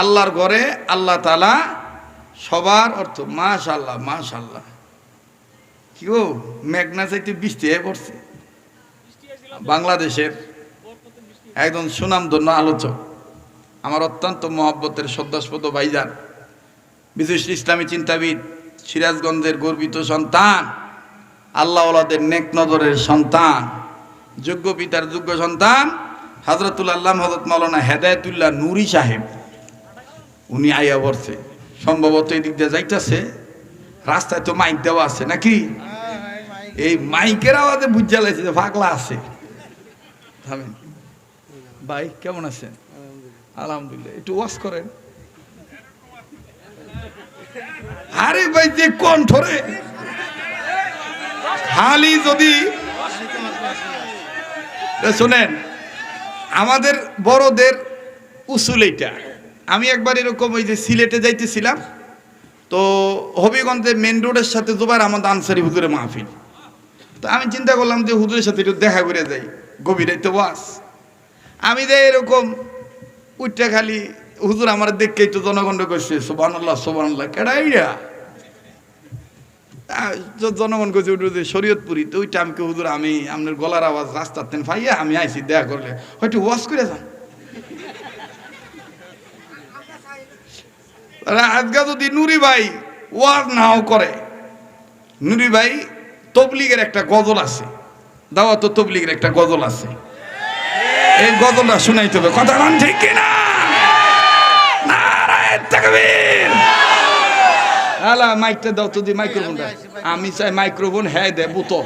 আল্লাহর ঘরে আল্লাহ তালা সবার অর্থ মাশাল্লাহ মাশাল্লাহ কি গো, মেঘনা চাইতে বৃষ্টি হয়ে পড়ছে। বাংলাদেশের একজন সুনামধন্য আলোচক, আমার অত্যন্ত মহব্বতের শ্রদ্ধাস্পদ ভাইজান বিশেষ ইসলামী চিন্তাবিদ, সিরাজগঞ্জের গর্বিত সন্তান আল্লাহ ওলাদের নেক নজরের সন্তান, যোগ্য পিতার যোগ্য সন্তান, হজরতুল আল্লাহ হজরত মৌলানা হেদায়তুল্লাহ নুরি সাহেব। উনি আইয়া পড়ছে। সম্ভবত এই দিক দিয়ে যাইতেছে, রাস্তায় তো মাইক দেওয়া আছে নাকি? এই মাইকের আওয়াজে বুঝা লাগছে যে পাগলা আছে। ভাই, কেমন আছেন? আলহামদুলিল্লাহ, একটু ওয়াশ করেন। আরে ভাই, যে কণ্ঠ রে। খালি যদি শোনেন, আমাদের বড়দের উসুল এইটা। আমি একবার এরকম ওই যে সিলেটে যাইতেছিলাম, তো হবিগঞ্জের মেন রোডের সাথে জোবার আমাদের আনসারি হুজুরের মাহফিল। তো আমি চিন্তা করলাম যে হুজুরের সাথে একটু দেখা করে যাই, গভীরে তো বাস আমি যে এরকম উঠটা খালি হুজুর আমার দেখকে একটু জনগণ্ড করছে সোবান আল্লাহ সোবান আল্লাহ জ- জনগণ করছে উঠে যে শরীয়তপুরি। তো ওইটা আমি হুজুর, আমি আপনার গলার আওয়াজ রাস্তার তেন ফাইয়া আমি আইসি দেখা করলে। হয়তো ওয়াশ করে যান। আজকে যদি নুরি ভাই ওয়াজ নাও করে, নুরি ভাই তবলিগের একটা গজল আছে। তবলিগের একটা গজল আছে। এই গজলটা শুনাইতে হবে। কথা ঠিক কিনা? আলা, মাইকটা দাও তো দি, মাইক্রোফোনটা। আমি চাই মাইক্রোফোন হ্যাঁ দে, বোতল।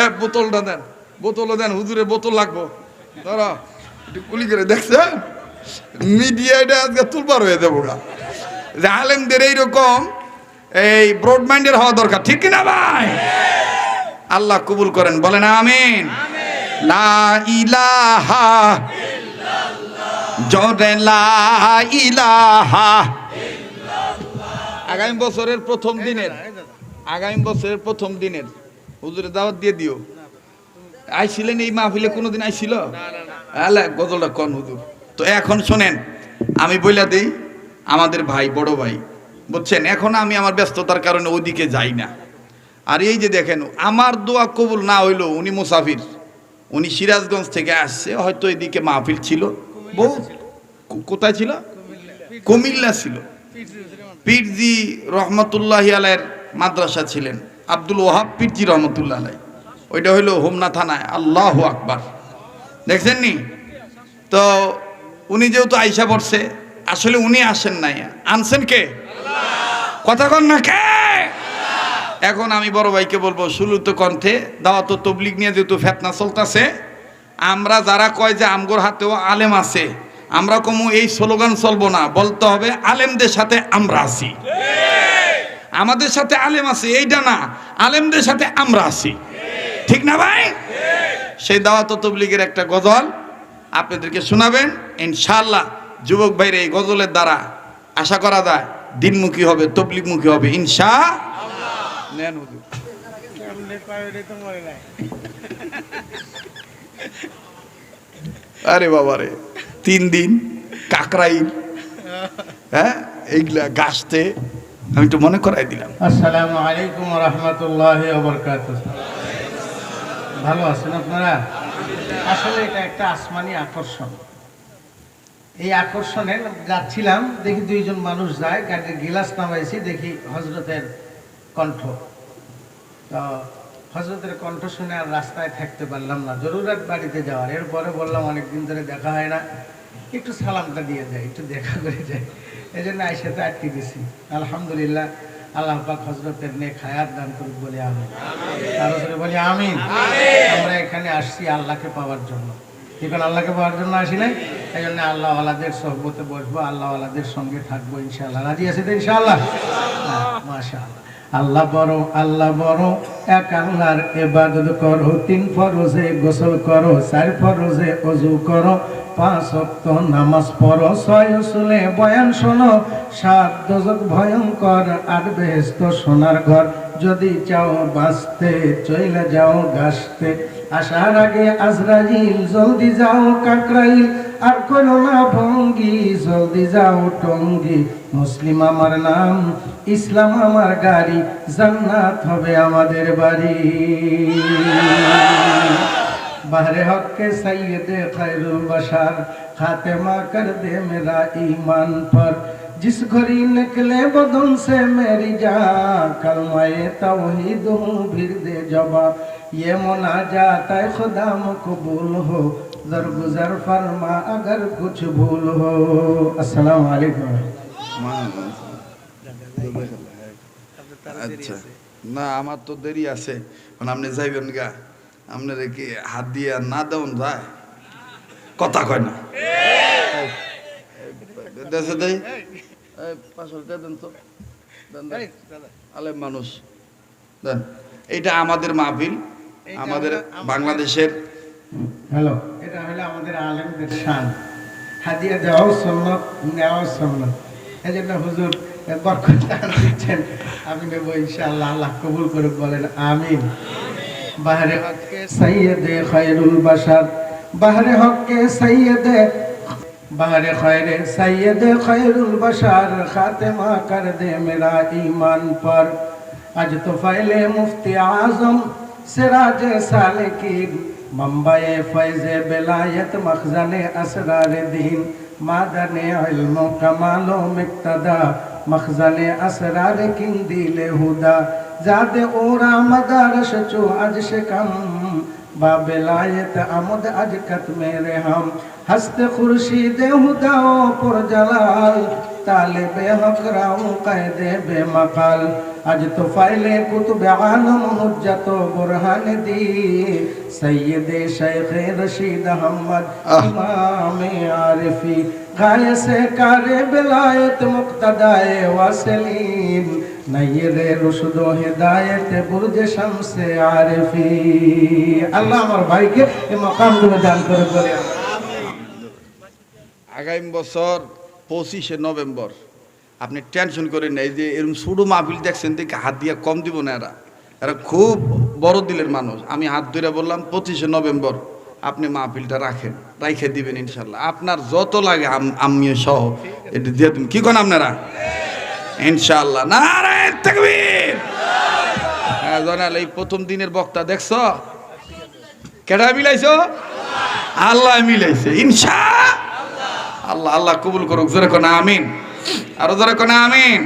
এ বোতলটা দেন। বোতলও দেন, হুজুরে বোতল লাগবো। ধরো। কুলি করে দেখছেন? মিডিয়াটা আজকে তুলবার হয়ে যাব যে আলেমদের এইরকম এই ব্রডমাইন্ডের হওয়া দরকার, ঠিক কিনা ভাই? আল্লাহ কবুল করেন, বলেন আমিন। ইলাহা জোরে লা ইলাহা। আগামী বছরের প্রথম দিনের, আগামী বছরের প্রথম দিনের। হুজুরের দাওয়াত দিয়ে দিও। আইছিলেন এই মাহফিলে কোনোদিন আইছিল? আলে গজলটা কন হুজুর। তো এখন শোনেন, আমি বইলা দেই, আমাদের ভাই, বড় ভাই, বুঝছেন? এখন আমি আমার ব্যস্ততার কারণে ওইদিকে যাই না। আর এই যে দেখেন, আমার দোয়া কবুল না হইল উনি মুসাফির। উনি সিরাজগঞ্জ থেকে আসছে, হয়তো এদিকে মাহফিল ছিল। কো- কোথায় ছিল? কুমিল্লা ছিল। পীরজি রহমতুল্লাহ আলাইয়ের মাদ্রাসা ছিলেন। আব্দুল ওহাব পীরজি রহমতুল্লাহ আলাই ওইটা হইল হোমনা থানায়। আল্লাহ আকবার। দেখছেন নি? তো উনি যেহেতু আইসা পড়ছে, আসলে উনি আসেন নাই। আনছেন কে? কথা কন না কে? এখন আমি বড় ভাইকে বলব, সুলুত কণ্ঠে দাওয়াত তবলিগ নিয়ে যেহেতু ফেতনা চলতেছে, আমরা যারা কয় যে আমগোর হাতেও আলেম আছে, আমরা কমু এই স্লোগান চলবো না, বলতে হবে আলেমদের সাথে আমরা আছি। আমাদের সাথে আলেম আছে, এইটা না, আলেমদের সাথে আমরা আছি। ঠিক না ভাই? সেই দাওয়াত তবলিগের একটা গজল আপনাদেরকে শোনাবেন। ইনশাল্লাহ যুবক ভাইয়ের এই গজলের দ্বারা আশা করা যায় দিনমুখী হবে, তবলিগমুখী হবে। ইনশা আরে বাবা রে, তিন দিন কাকরাইল হ্যাঁ এইগুলা গাছতে, আমি একটু মনে করাই দিলাম। আসসালামু আলাইকুম রহমতুল্লাহ ভালো আছেন আপনারা? আসলে এটা একটা আসমানি আকর্ষণ। এই আকর্ষণে যাচ্ছিলাম, দেখি দুইজন মানুষ যায় গাড়ির গিলাস নামাইছি, দেখি হজরতের কণ্ঠ। তো হজরতের কণ্ঠ শুনে আর রাস্তায় থাকতে পারলাম না জরুরাত বাড়িতে যাওয়ার। এরপরে বললাম, অনেকদিন ধরে দেখা হয় না, একটু সালামটা দিয়ে যায় একটু দেখা করে যায় এই জন্য আইসাতে আটকে দিছি আলহামদুলিল্লাহ আল্লাহ পাক হজরতের নেক হায়াত দান করুক বলে আমিন। তার উপরে বলি আমিন। আমরা এখানে আসছি আল্লাহকে পাওয়ার জন্য। এখন আল্লাহকে পাওয়ার জন্য আসি নাই? এই জন্য আল্লাহ আলাদের সহবতে বসবো আল্লাহ আলাদের সঙ্গে থাকব ইনশাআল্লাহ। রাজি আছে তো ইনশাআল্লাহ? মাশা আল্লাহ বড় আল্লাহ বড়। এক আল্লাহর এবাদত করো, তিন ফরজে গোসল করো, চার ফরজে অজু করো, পাঁচ অক্ত নামাজ পড়ো, ছয় উসুলে বয়ান শোনো, সাত দশক ভয়ঙ্কর, আট বেহেস্ত সোনার ঘর। যদি চাও বাঁচতে, চইলে যাও গাছতে আসার আগে আজরাইল, জলদি যাও কাকরাইল। আর কোনো না ভঙ্গি জলদি যাও টঙ্গি মুসলিম আমার নাম ইসলাম আমার গাড়ি জান্নাত হবে আমাদের বাড়ি बहरे हक के सैयद खैरुल बशर खातिमा कर दे मेरा ईमान पर जिस घड़ी निकले बदन से मेरी जान कलमाए तौहीद हूँ फिर दे जबा ये मुनाजात है खुदा मकबूल हो दरगुजर फरमा अगर कुछ भूल हो अस्सलाम वालेकुम আচ্ছা না আমার তো দেরি আছে মানে আপনি যাইবেন গা আপনার কি হাত দিয়ে আর না দেন যায় কথা কয় না দেশে দেই এই পাঁচশো টাকা দেন তো দেন, দেন। আলেম মানুষ দেন এইটা আমাদের মাহফিল এইটা আমাদের আমরা- আমাদের- বাংলাদেশের হ্যালো এটা হলো আমাদের আলেমদের শান। হাদিয়া দেওয়াও সন্ন্যত নেওয়াও সন্ন্যত এই জন্য হুজুর দিচ্ছেন। আমি নেব ইনশাআল্লাহ, আল্লাহ কবুল করুক, বলেন আমিন। বাহারে হককে সাইয়েদে খায়রুল বাসার বাহারে হককে সাইয়েদে, বাহারে খয়রে সাইয়েদে খায়রুল বাসার খাতেমা কর দে মেরা ঈমান পর। আজ তো ফাইলে মুফতি আজম, সিরাজ সালেকিন মুম্বাইয়ে ফৈজে বেলায়েত মখজানে আসরার দিন, মাদানে ইলম কামালো মুক্তদা, মখজানে আসরার কিং দিলে হুদা। যাদে ওরা মদারশ চো আজ সে কম, বা বেলায়েত আমদ আজ কত মেরে হাম। হস্ত খুরশিদ হুদা ও পুর জালাল তালে বেহক রাও কায়দে বেমাকাল আজ তো ফাইলে কুতুব আলম হুজ্জাত বুরহান দি। সৈয়দে শেখ রশিদ আহমদ ইমামে আরিফি। গায়েসে কারে বেলায়েত মুক্তদায়ে ওয়াসলিন নাইরে রুশুদ হেদায়েত বুরজে শামসে আরিফি। আল্লাহ আমার ভাইকে এই মকামগুলো দান করে আগামী বছর পঁচিশে নভেম্বর। আপনি টেনশন করেন না, এই যে এরকম ছোটো মাহফিল দেখছেন, দেখে হাত দিয়ে কম দিব না এরা। এরা খুব বড় দিলের মানুষ। আমি হাত ধরে বললাম, পঁচিশে নভেম্বর আপনি মাহফিলটা রাখেন, রাইখে দিবেন ইনশাল্লাহ আপনার যত লাগে আম- আমিও সহ এটা দিয়ে তুমি কী করেন আপনারা? ইনশাল্লাহ তাকবীর! হ্যাঁ এই প্রথম দিনের বক্তা দেখছ? কেডা মিলাইছো? আল্লাহ মিলাইছে। ইনশা আল্লাহ আল্লাহ কবুল করুক। জোরে কোনা আমিন। আরও জোরে কোনা আমিন।